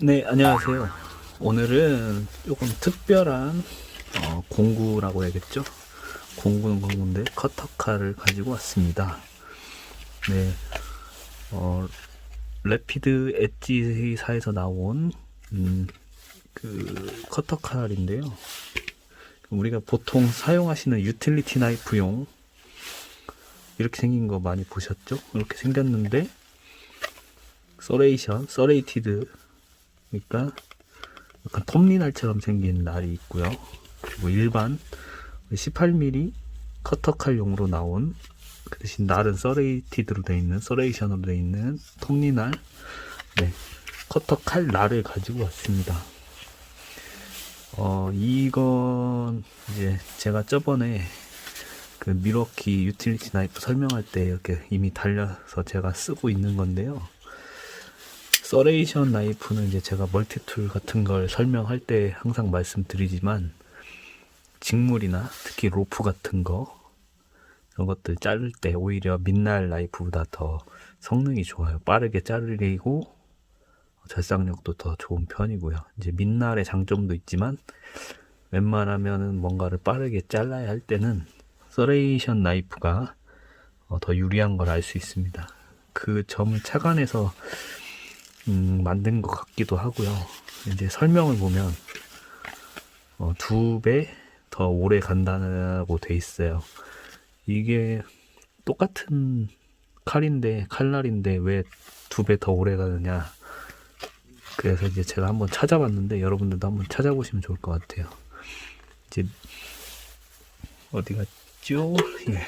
네, 안녕하세요. 오늘은 조금 특별한 어, 공구라고 해야겠죠? 공구는 공구인데 커터칼을 가지고 왔습니다. 네, 어, 레피드 엣지사에서 나온 음, 그 커터칼인데요. 우리가 보통 사용하시는 유틸리티 나이프용 이렇게 생긴 거 많이 보셨죠? 이렇게 생겼는데 서레이션, 서레이티드 그러니까 약간 톱니날처럼 생긴 날이 있고요. 그리고 일반 18mm 커터칼용으로 나온 그 대신 날은 서레이티드로 되어 있는 서레이션으로 되어 있는 톱니날 네, 커터칼 날을 가지고 왔습니다. 어 이건 이제 제가 저번에 그 미러키 유틸리티 나이프 설명할 때 이렇게 이미 달려서 제가 쓰고 있는 건데요. 서레이션 나이프는 이제 제가 멀티툴 같은 걸 설명할 때 항상 말씀드리지만 직물이나 특히 로프 같은 거 이런 것들 자를 때 오히려 민날 나이프보다 더 성능이 좋아요. 빠르게 자르리고 절삭력도 더 좋은 편이고요. 이제 민날의 장점도 있지만 웬만하면은 뭔가를 빠르게 잘라야 할 때는 서레이션 나이프가 어, 더 유리한 걸 알 수 있습니다. 그 점을 착안해서 음, 만든 것 같기도 하고요. 이제 설명을 보면 어, 두배 더 오래 간다고 돼 있어요. 이게 똑같은 칼인데 칼날인데 왜 두 배 더 오래 가느냐? 그래서 이제 제가 한번 찾아봤는데 여러분들도 한번 찾아보시면 좋을 것 같아요. 이제 어디 갔죠? 예.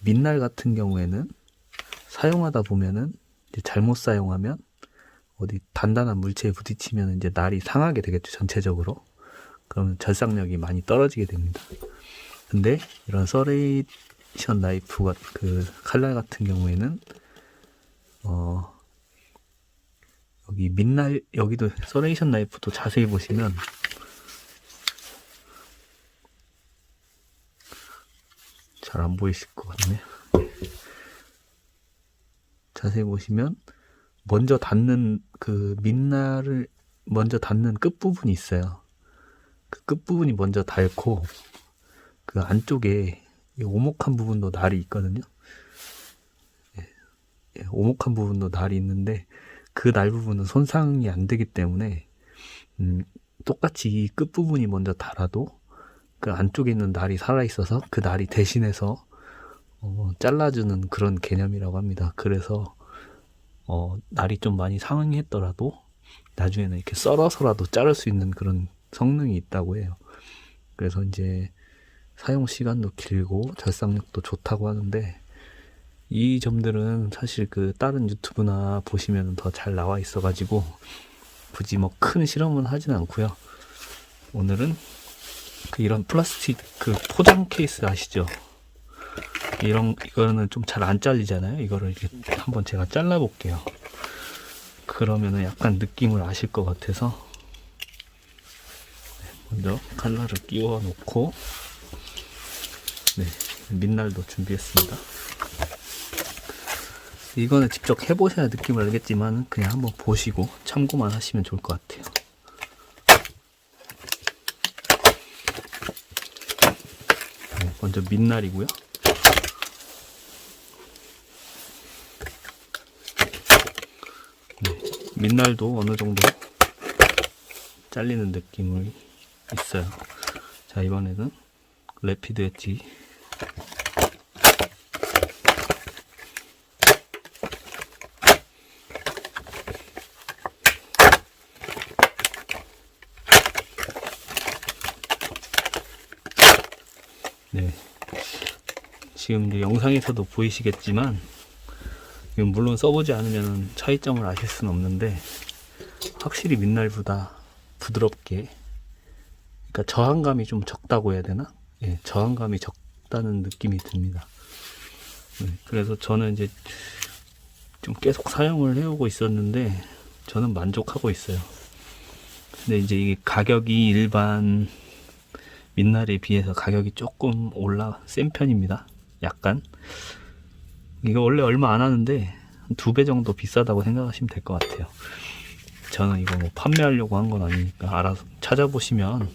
민날 같은 경우에는 사용하다 보면은 잘못 사용하면 어디 단단한 물체에 부딪히면 이제 날이 상하게 되겠죠 전체적으로. 그러면 절삭력이 많이 떨어지게 됩니다. 근데 이런 서레이션 나이프가 그 칼날 같은 경우에는 어 여기 민날 여기도 서레이션 나이프도 자세히 보시면 잘 안 보이실 것 같네요 자세히 보시면 먼저 닿는 그 민날을 먼저 닿는 끝 부분이 있어요. 그 끝 부분이 먼저 닳고 그 안쪽에 이 오목한 부분도 날이 있거든요. 예, 예, 오목한 부분도 날이 있는데 그 날 부분은 손상이 안 되기 때문에 음, 똑같이 이 끝 부분이 먼저 닳아도 그 안쪽에 있는 날이 살아 있어서 그 날이 대신해서 어, 잘라주는 그런 개념이라고 합니다. 그래서 어, 날이 좀 많이 상했더라도 나중에는 이렇게 썰어서라도 자를 수 있는 그런 성능이 있다고 해요. 그래서 이제 사용 시간도 길고 절삭력도 좋다고 하는데 이 점들은 사실 그 다른 유튜브나 보시면 더 잘 나와 있어가지고 굳이 뭐 큰 실험은 하진 않고요. 오늘은 그 이런 플라스틱 그 포장 케이스 아시죠? 이런 이거는 좀 잘 안 잘리잖아요. 이거를 이렇게 한번 제가 잘라 볼게요. 그러면은 약간 느낌을 아실 것 같아서 네, 먼저 칼날을 끼워 놓고 네 민날도 준비했습니다. 이거는 직접 해보셔야 느낌을 알겠지만 그냥 한번 보시고 참고만 하시면 좋을 것 같아요. 네, 먼저 민날이고요. 민날도 어느 정도 잘리는 느낌이 있어요. 자, 이번에는 레피드 엣지. 네. 지금 이제 영상에서도 보이시겠지만 물론 써보지 않으면 차이점을 아실 수는 없는데 확실히 민날보다 부드럽게 그러니까 저항감이 좀 적다고 해야 되나? 예, 저항감이 적다는 느낌이 듭니다. 네, 그래서 저는 이제 좀 계속 사용을 해오고 있었는데 저는 만족하고 있어요. 근데 이제 이게 가격이 일반 민날에 비해서 가격이 조금 올라 센 편입니다. 약간 이거 원래 얼마 안 하는데 두 배 정도 비싸다고 생각하시면 될 것 같아요. 저는 이거 뭐 판매하려고 한 건 아니니까 알아서 찾아보시면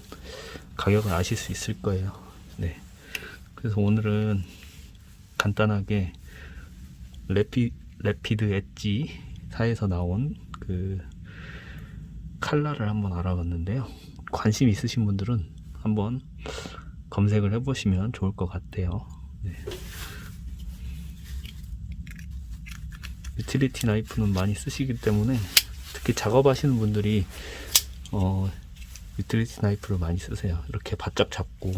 가격을 아실 수 있을 거예요. 네. 그래서 오늘은 간단하게 레피, 레피드 엣지 사에서 나온 그 칼라를 한번 알아봤는데요. 관심 있으신 분들은 한번 검색을 해보시면 좋을 것 같아요. 네. 유틸리티 나이프는 많이 쓰시기 때문에 특히 작업하시는 분들이 어, 유틸리티 나이프를 많이 쓰세요. 이렇게 바짝 잡고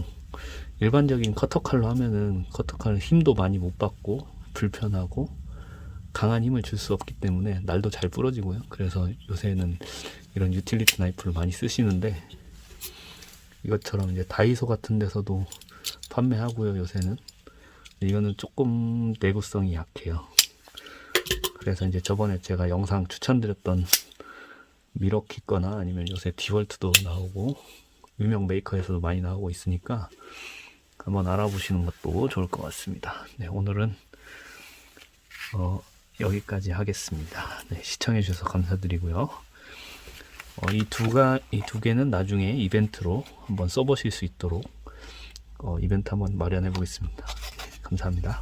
일반적인 커터 칼로 하면은 커터 칼은 힘도 많이 못 받고 불편하고 강한 힘을 줄 수 없기 때문에 날도 잘 부러지고요. 그래서 요새는 이런 유틸리티 나이프를 많이 쓰시는데 이것처럼 이제 다이소 같은 데서도 판매하고요. 요새는 이거는 조금 내구성이 약해요. 그래서 이제 저번에 제가 영상 추천드렸던 미러키 거나 아니면 요새 디월트도 나오고 유명 메이커에서도 많이 나오고 있으니까 한번 알아보시는 것도 좋을 것 같습니다. 네, 오늘은 어, 여기까지 하겠습니다. 네, 시청해 주셔서 감사드리고요. 어, 이 두가 이 두 개는 나중에 이벤트로 한번 써보실 수 있도록 어, 이벤트 한번 마련해 보겠습니다. 네, 감사합니다.